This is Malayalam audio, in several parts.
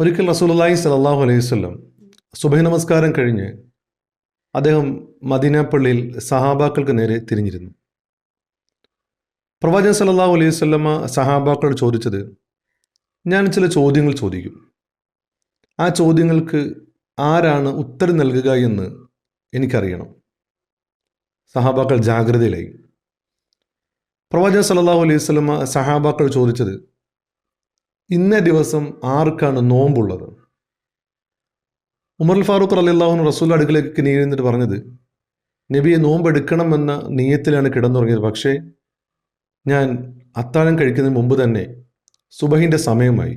ഒരിക്കൽ റസൂലുള്ളാഹി സലാഹു അലൈഹി വസല്ലം സുബഹി നമസ്കാരം കഴിഞ്ഞ് അദ്ദേഹം മദീന പള്ളിയിൽ സഹാബാക്കൾക്ക് നേരെ തിരിഞ്ഞിരുന്നു. പ്രവാചകൻ സലാഹു അലൈഹി വസല്ലമ സഹാബാക്കളോട് ചോദിച്ചത് ഞാൻ ചില ചോദ്യങ്ങൾ ചോദിക്കും. ആ ചോദ്യങ്ങൾക്ക് ആരാണ് ഉത്തരം നൽകുക എന്ന് എനിക്കറിയണം. സഹാബാക്കൾ ജാഗ്രതയിലായി. പ്രവാചകൻ സലാഹു അലൈഹി വസല്ലമ സഹാബാക്കൾ ചോദിച്ചത് ഇന്ന ദിവസം ആർക്കാണ് നോമ്പുള്ളത്? ഉമർ ഫാറൂഖ് അലിള്ളാഹുൻ റസൂൽ അടുക്കലേക്ക് നീങ്ങിട്ട് പറഞ്ഞത് നബിയെ നോമ്പെടുക്കണമെന്ന നീയത്തിലാണ് കിടന്നുറങ്ങിയത്. പക്ഷേ ഞാൻ അത്താഴം കഴിക്കുന്നതിന് മുമ്പ് തന്നെ സുബഹിന്റെ സമയമായി.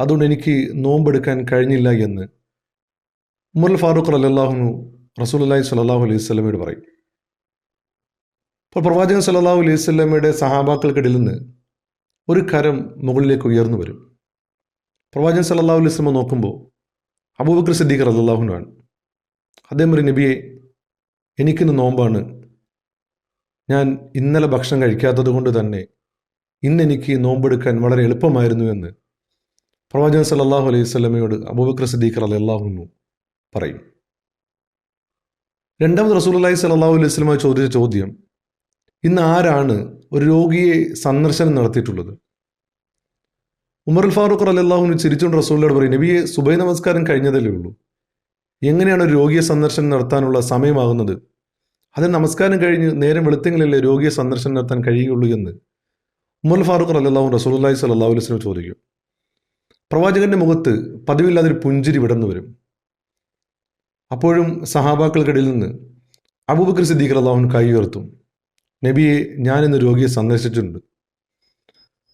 അതുകൊണ്ട് എനിക്ക് നോമ്പെടുക്കാൻ കഴിഞ്ഞില്ല എന്ന് ഉമർ ഫാറൂഖ് അലിള്ളാഹുനു റസൂൽ അല്ലാഹി സ്വല്ലല്ലാഹു അലൈഹി സ്വലമയോട് പറയും. അപ്പോൾ പ്രവാചകൻ സല്ലാഹു അലൈഹി സ്വലമയുടെ സഹാബാക്കൾക്കിടയിൽ നിന്ന് ഒരു കരം മുകളിലേക്ക് ഉയർന്നു വരും. പ്രവാചകൻ സല്ലല്ലാഹു അലൈഹി വസല്ലം നോക്കുമ്പോൾ അബൂബക്കർ സിദ്ദീഖർ അള്ളാഹുനാണ് അദ്ദേഹം ഒരു നബിയെ എനിക്കിന്ന് നോമ്പാണ്. ഞാൻ ഇന്നലെ ഭക്ഷണം കഴിക്കാത്തത് കൊണ്ട് തന്നെ ഇന്ന് എനിക്ക് നോമ്പെടുക്കാൻ വളരെ എളുപ്പമായിരുന്നു എന്ന് പ്രവാചകൻ സല്ലല്ലാഹു അലൈഹി വസല്ലമയോട് അബൂബക്കർ സിദ്ദീഖ് അള്ളാഹുനു പറയും. രണ്ടാമത് റസൂൽ റസൂലുള്ളാഹി സല്ലാഹു അലൈഹി വസല്ലമ ചോദിച്ച ചോദ്യം ഇന്ന് ആരാണ് ഒരു രോഗിയെ സന്ദർശനം നടത്തിയിട്ടുള്ളത്? ഉമർ ഫാറൂഖ് അല്ലാഹുവിന് ചിരിച്ചുകൊണ്ട് റസൂലിനോട് പറയും നബിയെ സുബൈ നമസ്കാരം കഴിഞ്ഞതല്ലേ ഉള്ളൂ. എങ്ങനെയാണ് ഒരു രോഗിയെ സന്ദർശനം നടത്താനുള്ള സമയമാകുന്നത്? അത് നമസ്കാരം കഴിഞ്ഞ് നേരം വെളുത്തെങ്കിലല്ലേ രോഗിയെ സന്ദർശനം നടത്താൻ കഴിയുള്ളൂ എന്ന്. ഉമർ ഫാറൂഖ് അല്ലാഹു റസൂലി സല്ലാ സ്വലം ചോദിക്കും പ്രവാചകന്റെ മുഖത്ത് പതിവില്ലാതൊരു പുഞ്ചിരി വിടന്നു വരും. അപ്പോഴും സഹാബാക്കൾക്കിടയിൽ നിന്ന് അബൂബക്കർ സിദ്ദീഖ് അള്ളാഹുൻ കൈ ഉയർത്തും. നബിയെ ഞാനിന്ന് രോഗിയെ സന്ദർശിച്ചിട്ടുണ്ട്.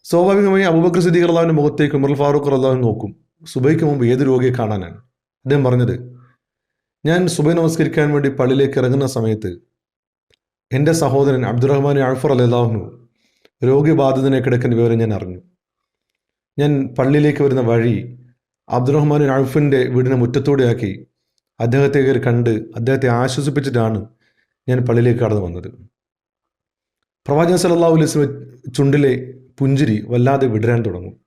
സ്വാഭാവികമായി അബൂബക്കർ സിദ്ദീഖ് അള്ളാഹുവിന്റെ മുഖത്തേക്ക് ഉമർ ഫാറൂഖ് അള്ളാഹു നോക്കും. സുബൈക്ക് മുമ്പ് ഏത് രോഗിയെ കാണാനാണ്? അദ്ദേഹം പറഞ്ഞത് ഞാൻ സുബൈ നമസ്കരിക്കാൻ വേണ്ടി പള്ളിയിലേക്ക് ഇറങ്ങുന്ന സമയത്ത് എന്റെ സഹോദരൻ അബ്ദുറഹ്മാൻ അൾഫർ അല്ലാഹുനു രോഗിബാധിതനെ കിടക്കുന്ന വിവരം ഞാൻ അറിഞ്ഞു. ഞാൻ പള്ളിയിലേക്ക് വരുന്ന വഴി അബ്ദുറഹ്മാൻ അൾഫിന്റെ വീടിനെ മുറ്റത്തൂടെയാക്കി അദ്ദേഹത്തെ കയറി കണ്ട് അദ്ദേഹത്തെ ആശ്വസിപ്പിച്ചിട്ടാണ് ഞാൻ പള്ളിയിലേക്ക് കടന്നു വന്നത്. പ്രവാചകൻ സല്ലല്ലാഹു അലൈഹി വസല്ലം ചുണ്ടിലെ പുഞ്ചിരി വല്ലാതെ വിടരാൻ തുടങ്ങും.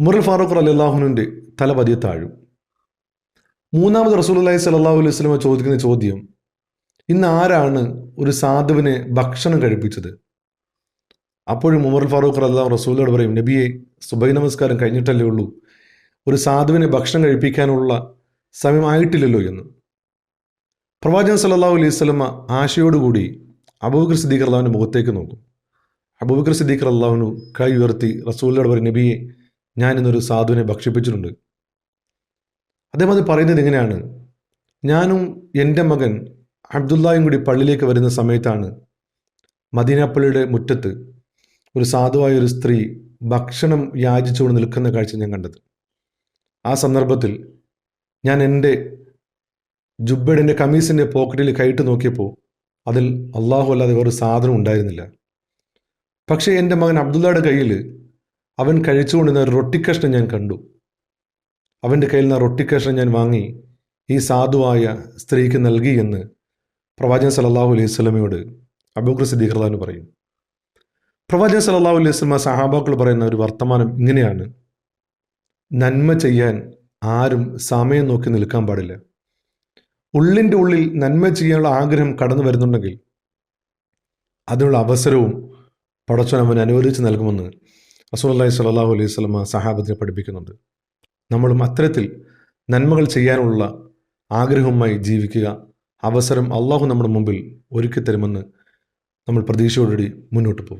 മുറൽ ഫാറൂഖ് അലിള്ളാഹുനുവിന്റെ തല പതിയെ താഴും. മൂന്നാമത് റസൂലുള്ളാഹി സ്വല്ലല്ലാഹു അലൈഹി വസല്ലം ചോദിക്കുന്ന ചോദ്യം ഇന്ന് ആരാണ് ഒരു സാധുവിനെ ഭക്ഷണം കഴിപ്പിച്ചത്? അപ്പോഴും ഉമർ ഫാറൂഖ് അല്ലാഹു റസൂലോട് പറയും നബിയെ സുബൈ നമസ്കാരം കഴിഞ്ഞിട്ടല്ലേ ഉള്ളൂ. ഒരു സാധുവിനെ ഭക്ഷണം കഴിപ്പിക്കാനുള്ള സമയമായിട്ടില്ലല്ലോ എന്ന്. പ്രവാചകൻ സല്ലല്ലാഹു അലൈഹി വസല്ലമ ആശയോടുകൂടി അബൂബക്കർ സിദ്ദീഖ് അള്ളാഹുവിന്റെ മുഖത്തേക്ക് നോക്കും. അബൂബക്കർ സിദ്ദീഖർ അള്ളാഹുനു കൈ ഉയർത്തി റസൂലിനോട് പറയും നബിയെ ഞാൻ ഇന്നൊരു സാധുവിനെ ഭക്ഷിപ്പിച്ചിട്ടുണ്ട്. അദ്ദേഹം അത് പറയുന്നത് എങ്ങനെയാണ്? ഞാനും എന്റെ മകൻ അബ്ദുല്ലായും കൂടി പള്ളിയിലേക്ക് വരുന്ന സമയത്താണ് മദീനപ്പള്ളിയുടെ മുറ്റത്ത് ഒരു സാധുവായ ഒരു സ്ത്രീ ഭക്ഷണം യാചിച്ചുകൊണ്ട് നിൽക്കുന്ന കാഴ്ച ഞാൻ കണ്ടത്. ആ സന്ദർഭത്തിൽ ഞാൻ എന്റെ ജുബയുടെ കമീസിന്റെ പോക്കറ്റിൽ കൈയിട്ട് നോക്കിയപ്പോൾ അതിൽ അള്ളാഹു അല്ലാതെ വേറൊരു സാധനം ഉണ്ടായിരുന്നില്ല. പക്ഷേ എന്റെ മകൻ അബ്ദുള്ളയുടെ കയ്യിൽ അവൻ കഴിച്ചുകൊണ്ടിരുന്ന ഒരു റൊട്ടിക്കഷ്ണം ഞാൻ കണ്ടു. അവന്റെ കയ്യിൽ നിന്ന് റൊട്ടിക്കഷ്ണം ഞാൻ വാങ്ങി ഈ സാധുവായ സ്ത്രീക്ക് നൽകി എന്ന് പ്രവാചകൻ സലല്ലാഹു അലൈഹി സ്വലമയോട് അബൂഖർ സിദ്ദീഖ് അള്ളഹാന് പറയും. പ്രവാചകൻ സല്ലല്ലാഹു അലൈഹി സ്വലമ സഹാബാക്കൾ പറയുന്ന ഒരു വർത്തമാനം ഇങ്ങനെയാണ്. നന്മ ചെയ്യാൻ ആരും സമയം നോക്കി നിൽക്കാൻ പാടില്ല. ഉള്ളിന്റെ ഉള്ളിൽ നന്മ ചെയ്യാനുള്ള ആഗ്രഹം കടന്നു വരുന്നുണ്ടെങ്കിൽ അതിനുള്ള അവസരവും പടച്ചോൻ അവൻ അനുവദിച്ച് നൽകുമെന്ന് റസൂലി സ്വല്ലല്ലാഹു അലൈഹി സ്വലമ സഹാബത്തിനെ പഠിപ്പിക്കുന്നുണ്ട്. നമ്മളും അത്തരത്തിൽ നന്മകൾ ചെയ്യാനുള്ള ആഗ്രഹവുമായി ജീവിക്കുക അവസരം അള്ളാഹു നമ്മുടെ മുമ്പിൽ ഒരുക്കി തരുമെന്ന് നമ്മൾ പ്രതീക്ഷയോടുകൂടി മുന്നോട്ട് പോകും.